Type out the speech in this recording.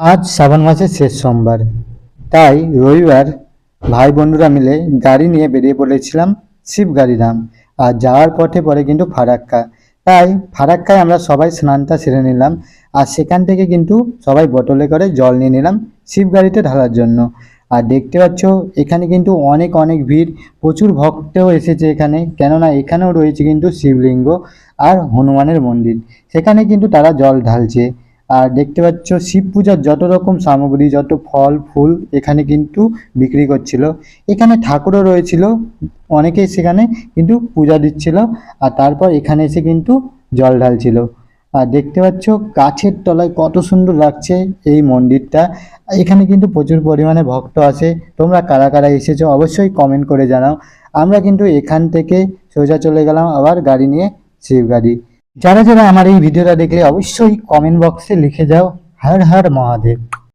আজ শ্রাবণ মাসের শেষ সোমবার। তাই রবিবার ভাই বন্ধুরা মিলে গাড়ি নিয়ে বেরিয়ে পড়েছিলাম শিবগাড়িধাম আর যাওয়ার পথে পরে কিন্তু ফারাক্কা। তাই ফারাক্কায় আমরা সবাই স্নানটা সেরে নিলাম। আর সেখান থেকে কিন্তু সবাই বোতলে করে জল নিয়ে নিলাম শিবগাড়িতে ঢালার জন্য। আর দেখতে পাচ্ছ, এখানে কিন্তু অনেক অনেক ভিড়। প্রচুর ভক্তও এসেছে এখানে। কেননা এখানেও রয়েছে কিন্তু শিবলিঙ্গ আর হনুমানের মন্দির। সেখানে কিন্তু তারা জল ঢালছে। আর দেখতে পাচ্ছ শিব পূজার যত রকম সামগ্রী, যত ফল, ফুল এখানে কিন্তু বিক্রি করছিল। এখানে ঠাকুরও রয়েছিল, অনেকেই সেখানে কিন্তু পূজা দিচ্ছিল আর তারপর এখানে এসে কিন্তু জল ঢালছিল। আর দেখতে পাচ্ছ গাছের তলায় কত সুন্দর লাগছে এই মন্দিরটা। এখানে কিন্তু প্রচুর পরিমাণে ভক্ত আসে। তোমরা কারা কারা এসেছ অবশ্যই কমেন্ট করে জানাও। আমরা কিন্তু এখান থেকে সোজা চলে গেলাম, আবার গাড়ি নিয়ে শিবগাড়ি। যারা যারা আমার এই ভিডিওটা দেখলে অবশ্যই কমেন্ট বক্সে লিখে যাও হর হর মহাদেব।